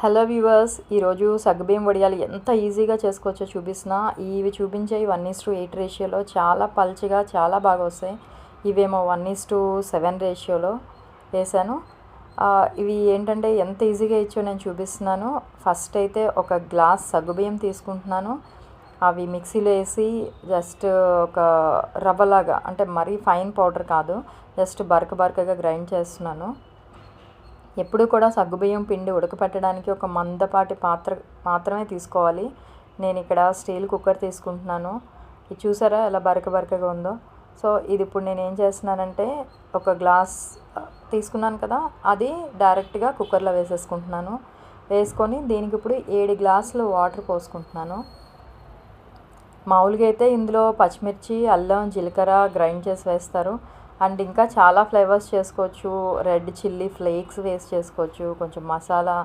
Hello viewers ఈరోజు సగ్గుబియ్యం వడియాలు ఎంత ఈజీగా చేసుకోవచ్చో చూపిస్తున్నా. ఇవి చూపించే వన్ ఈస్ టు ఎయిట్ రేషియోలో చాలా పల్చగా చాలా బాగా వస్తాయి. ఇవేమో వన్ ఈస్ టు సెవెన్ రేషియోలో వేసాను. ఇవి ఏంటంటే ఎంత ఈజీగా ఇచ్చో నేను చూపిస్తున్నాను. ఫస్ట్ అయితే ఒక గ్లాస్ సగ్గుబియ్యం తీసుకుంటున్నాను. అవి మిక్సీలో వేసి జస్ట్ ఒక రవ్వలాగా అంటే మరీ ఫైన్ పౌడర్ కాదు జస్ట్ బరక బరకగా గ్రైండ్ చేస్తున్నాను. ఎప్పుడూ కూడా సగ్గుబియ్యం పిండి ఉడకపెట్టడానికి ఒక మందపాటి పాత్ర మాత్రమే తీసుకోవాలి. నేను ఇక్కడ స్టీల్ కుక్కర్ తీసుకుంటున్నాను. ఇది చూసారా ఎలా బరక బరకగా ఉందో? సో ఇది ఇప్పుడు నేను ఏం చేస్తున్నానంటే ఒక గ్లాస్ తీసుకున్నాను కదా అది డైరెక్ట్గా కుక్కర్లో వేసేసుకుంటున్నాను. వేసుకొని దీనికి ఇప్పుడు ఏడు గ్లాసులు వాటర్ పోసుకుంటున్నాను. మామూలుగా అయితే ఇందులో పచ్చిమిర్చి అల్లం జీలకర్ర గ్రైండ్ చేసి వేస్తారు. అండ్ ఇంకా చాలా ఫ్లేవర్స్ చేసుకోవచ్చు. రెడ్ చిల్లీ ఫ్లేక్స్ వేస్ట్ చేసుకోవచ్చు. కొంచెం మసాలా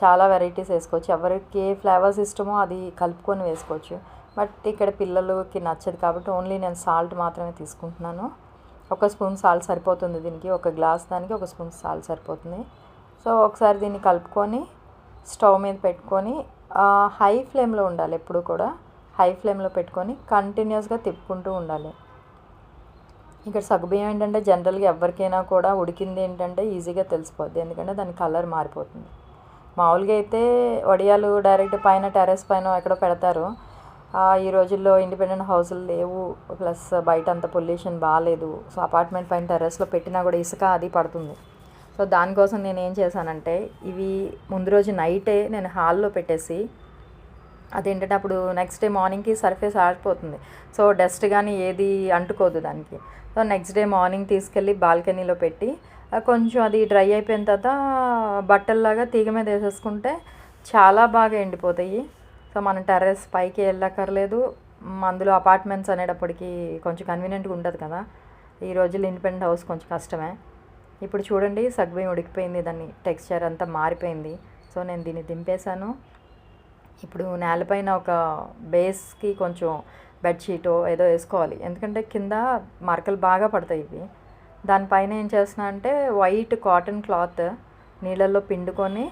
చాలా వెరైటీస్ వేసుకోవచ్చు. ఎవరికి ఏ ఫ్లేవర్స్ ఇష్టమో అది కలుపుకొని వేసుకోవచ్చు. బట్ ఇక్కడ పిల్లలకి నచ్చదు కాబట్టి ఓన్లీ నేను సాల్ట్ మాత్రమే తీసుకుంటున్నాను. ఒక స్పూన్ సాల్ట్ సరిపోతుంది దీనికి. ఒక గ్లాస్ దానికి ఒక స్పూన్ సాల్ట్ సరిపోతుంది. సో ఒకసారి దీన్ని కలుపుకొని స్టవ్ మీద పెట్టుకొని హై ఫ్లేమ్లో ఉండాలి ఎప్పుడు కూడా. హై ఫ్లేమ్లో పెట్టుకొని కంటిన్యూస్గా తిప్పుకుంటూ ఉండాలి. ఇక్కడ సగ్గుబియ్యం ఏంటంటే జనరల్గా ఎవరికైనా కూడా ఉడికింది ఏంటంటే ఈజీగా తెలిసిపోద్ది. ఎందుకంటే దాని కలర్ మారిపోతుంది. మామూలుగా అయితే వడియాలు డైరెక్ట్ పైన టెర్రస్ పైన ఎక్కడో పెడతారు. ఈ రోజుల్లో ఇండిపెండెంట్ హౌసులు లేవు. ప్లస్ బయట అంత పొల్యూషన్ బాగాలేదు సో అపార్ట్మెంట్ పైన టెర్రస్లో పెట్టినా కూడా ఇసుక అది పడుతుంది. సో దానికోసం నేను ఏం చేశానంటే ఇవి ముందు రోజు నైటే నేను హాల్లో పెట్టేసి అదేంటంటే అప్పుడు నెక్స్ట్ డే మార్నింగ్కి సర్ఫేస్ ఆడిపోతుంది సో డస్ట్ కానీ ఏది అంటుకోదు దానికి. సో నెక్స్ట్ డే మార్నింగ్ తీసుకెళ్ళి బాల్కనీలో పెట్టి కొంచెం అది డ్రై అయిపోయిన తర్వాత బట్టల్లాగా తీగ మీద వేసేసుకుంటే చాలా బాగా ఎండిపోతాయి. సో మనం టెర్రస్ పైకి వెళ్ళక్కర్లేదు. అందులో అపార్ట్మెంట్స్ అనేటప్పటికి కొంచెం కన్వీనియంట్గా ఉంటుంది కదా. ఈ రోజుల్లో ఇండిపెండెంట్ హౌస్ కొంచెం కష్టమే. ఇప్పుడు చూడండి సగ్బియ్యం ఉడికిపోయింది దాన్ని టెక్స్చర్ అంతా మారిపోయింది. సో నేను దీన్ని దింపేశాను. ఇప్పుడు నేలపైన ఒక బేస్కి కొంచెం బెడ్షీటో ఏదో వేసుకోవాలి. ఎందుకంటే కింద మరకలు బాగా పడతాయి ఇవి. దానిపైన ఏం చేస్తున్నా అంటే వైట్ కాటన్ క్లాత్ నీళ్ళల్లో పిండుకొని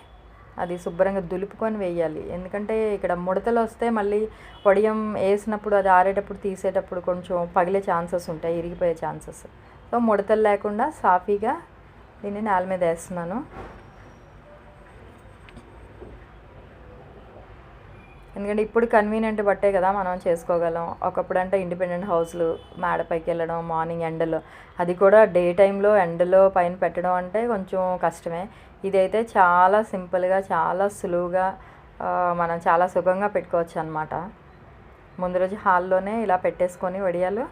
అది శుభ్రంగా దులుపుకొని వేయాలి. ఎందుకంటే ఇక్కడ ముడతలు వస్తే మళ్ళీ వడియం వేసినప్పుడు అది ఆరేటప్పుడు తీసేటప్పుడు కొంచెం పగిలే ఛాన్సెస్ ఉంటాయి ఇరిగిపోయే ఛాన్సెస్. సో ముడతలు లేకుండా సాఫీగా దీన్ని నేల మీద వేస్తున్నాను. ఎందుకంటే ఇప్పుడు కన్వీనియంట్ బట్టే కదా మనం చేసుకోగలం. ఒకప్పుడు అంటే ఇండిపెండెంట్ హౌస్లు మేడపైకి వెళ్ళడం మార్నింగ్ ఎండలో. అది కూడా డే టైంలో ఎండలో పైన పెట్టడం అంటే కొంచెం కష్టమే. ఇదైతే చాలా సింపుల్గా చాలా సులువుగా మనం చాలా సుఖంగా పెట్టుకోవచ్చు అనమాట ముందు రోజు హాల్లోనే ఇలా పెట్టేసుకొని వడియాలు.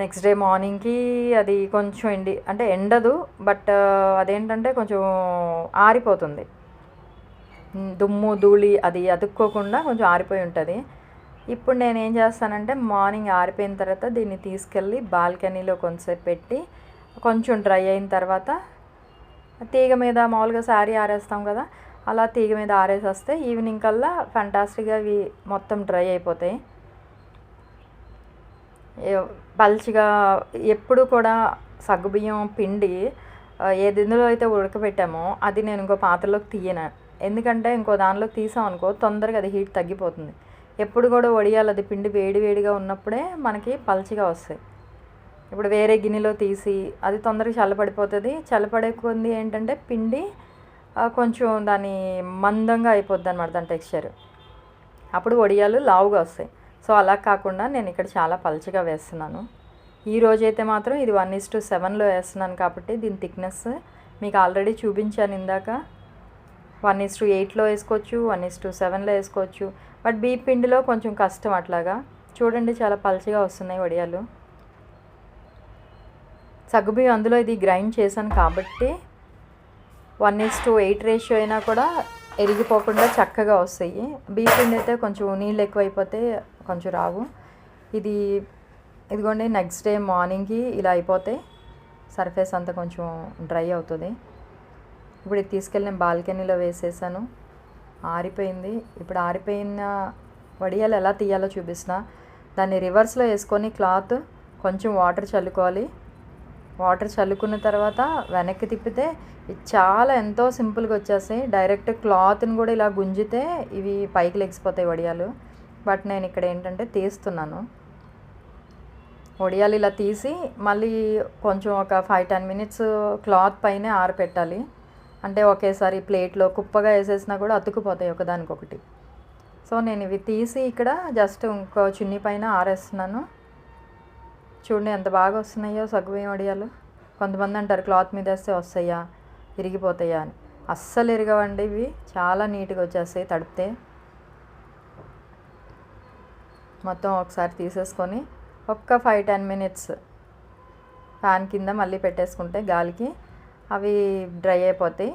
నెక్స్ట్ డే మార్నింగ్కి అది కొంచెం ఎండి అంటే ఎండదు బట్ అదేంటంటే కొంచెం ఆరిపోతుంది. దుమ్ము ధూళి అది అతుక్కోకుండా కొంచెం ఆరిపోయి ఉంటుంది. ఇప్పుడు నేను ఏం చేస్తానంటే మార్నింగ్ ఆరిపోయిన తర్వాత దీన్ని తీసుకెళ్ళి బాల్కనీలో కొంచెంసేపు పెట్టి కొంచెం డ్రై అయిన తర్వాత తీగ మీద మామూలుగా శారీ ఆరేస్తాం కదా అలా తీగ మీద ఆరేసేస్తే ఈవినింగ్ కల్లా ఫంటాస్టిక్గా అవి మొత్తం డ్రై అయిపోతాయి. పల్చిగా ఎప్పుడు కూడా సగ్గుబియ్యం పిండి ఏది ఇందులో అయితే ఉడకబెట్టామో అది నేను ఇంకో పాత్రలోకి తీయను. ఎందుకంటే ఇంకో దానిలోకి తీసాం అనుకో తొందరగా అది హీట్ తగ్గిపోతుంది. ఎప్పుడు కూడా వడియాలి అది పిండి వేడి వేడిగా ఉన్నప్పుడే మనకి పల్చిగా వస్తాయి. ఇప్పుడు వేరే గిన్నెలో తీసి అది తొందరగా చల్లబడిపోతుంది. చల్లబడే కొంది ఏంటంటే పిండి కొంచెం దాని మందంగా అయిపోద్ది అనమాట దాని టెక్స్చర్. అప్పుడు వడియాలు లావుగా వస్తాయి. సో అలా కాకుండా నేను ఇక్కడ చాలా పల్చగా వేస్తున్నాను. ఈ రోజైతే మాత్రం ఇది వన్ ఇస్ టు సెవెన్లో వేస్తున్నాను కాబట్టి దీని థిక్నెస్ మీకు ఆల్రెడీ చూపించాను ఇందాక. వన్ ఇస్ టు ఎయిట్లో వేసుకోవచ్చు వన్ ఇస్ టు సెవెన్లో వేసుకోవచ్చు. బట్ బీ పిండిలో కొంచెం కష్టం అట్లాగా. చూడండి చాలా పల్చగా వస్తున్నాయి వడియాలు. సగ్గుబియ్యం అందులో ఇది గ్రైండ్ చేశాను కాబట్టి one is to eight ratio అయినా కూడా ఎరిగిపోకుండా చక్కగా వస్తాయి. బీఫ్ పిండి అయితే కొంచెం నీళ్ళు ఎక్కువైపోతే కొంచెం రావు. ఇది ఇదిగోండి నెక్స్ట్ డే మార్నింగ్కి ఇలా అయిపోతే సర్ఫేస్ అంతా కొంచెం డ్రై అవుతుంది. ఇప్పుడు ఇది తీసుకెళ్ళి నేను బాల్కనీలో వేసేసాను. ఆరిపోయింది. ఇప్పుడు ఆరిపోయిన వడియాలు ఎలా తీయాలో చూపిస్తున్నా. దాన్ని రివర్స్లో వేసుకొని క్లాత్ కొంచెం వాటర్ చల్లుకోవాలి. వాటర్ చల్లుకున్న తర్వాత వెనక్కి తిప్పితే ఇది చాలా ఎంతో సింపుల్గా వచ్చేస్తాయి. డైరెక్ట్ క్లాత్ని కూడా ఇలా గుంజితే ఇవి పైకి లెగిసిపోతాయి వడియాలు. బట్ నేను ఇక్కడ ఏంటంటే తీస్తున్నాను. వడియాలు ఇలా తీసి మళ్ళీ కొంచెం ఒక ఫైవ్ టెన్ మినిట్స్ క్లాత్ పైన ఆరపెట్టాలి. అంటే ఒకేసారి ప్లేట్లో కుప్పగా వేసేసినా కూడా అతుకుపోతాయి ఒకదానికొకటి. సో నేను ఇవి తీసి ఇక్కడ జస్ట్ ఇంకో చున్నీ పైన ఆరేస్తున్నాను. చూడండి ఎంత బాగా వస్తున్నాయో సగ్గుబియ్యం వడియాలు. కొంతమంది అంటారు క్లాత్ మీద వేస్తే వస్తాయా ఇరిగిపోతాయా అని. అస్సలు ఇరగవండి ఇవి. చాలా నీట్గా వచ్చేస్తాయి తడిపితే. మొత్తం ఒకసారి తీసేసుకొని ఒక్క ఫైవ్ టెన్ మినిట్స్ ఫ్యాన్ కింద మళ్ళీ పెట్టేసుకుంటే గాలికి అవి డ్రై అయిపోతాయి.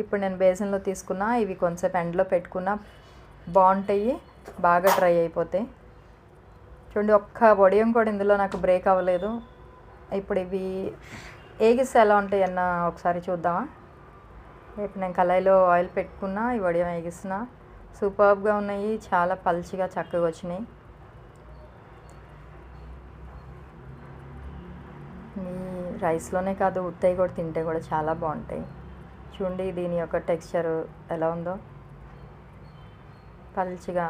ఇప్పుడు నేను బేసిన్లో తీసుకున్న ఇవి కొంచెంసేపు ఎండలో పెట్టుకున్న బాగుంటాయి బాగా డ్రై అయిపోతాయి. చూడండి ఒక్క వడియం కూడా ఇందులో నాకు బ్రేక్ అవ్వలేదు. ఇప్పుడు ఇవి ఏగిస్తే ఎలా ఉంటాయి అన్న ఒకసారి చూద్దామా? ఇప్పుడు నేను కళాయిలో ఆయిల్ పెట్టుకున్నా ఈ వడియం వేగిస్తున్నా సూపర్బ్గా ఉన్నాయి చాలా పల్చిగా చక్కగా వచ్చినాయి ఈ రైస్లోనే కాదు ఉత్తయి కూడా తింటే కూడా చాలా బాగుంటాయి. చూడండి దీని యొక్క టెక్స్చర్ ఎలా ఉందో. పల్చిగా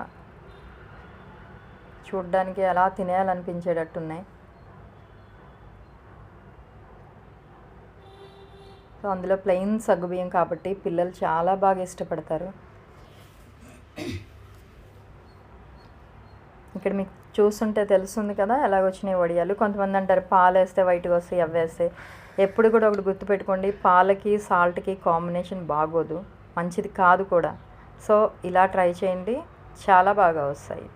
చూడ్డానికి ఎలా తినేయాలనిపించేటట్టున్నాయి. సో అందులో ప్లెయిన్ సగ్గుబియ్యం కాబట్టి పిల్లలు చాలా బాగా ఇష్టపడతారు. ఇక్కడ మీకు చూస్తుంటే తెలుస్తుంది కదా ఎలాగ వచ్చినాయి వడియాలు. కొంతమంది అంటారు పాలు వేస్తే వైట్గా వస్తాయి అవి వేస్తే ఎప్పుడు కూడా ఒకటి గుర్తుపెట్టుకోండి పాలకి సాల్ట్కి కాంబినేషన్ బాగోదు. మంచిది కాదు కూడా. సో ఇలా ట్రై చేయండి. చాలా బాగా వస్తాయి.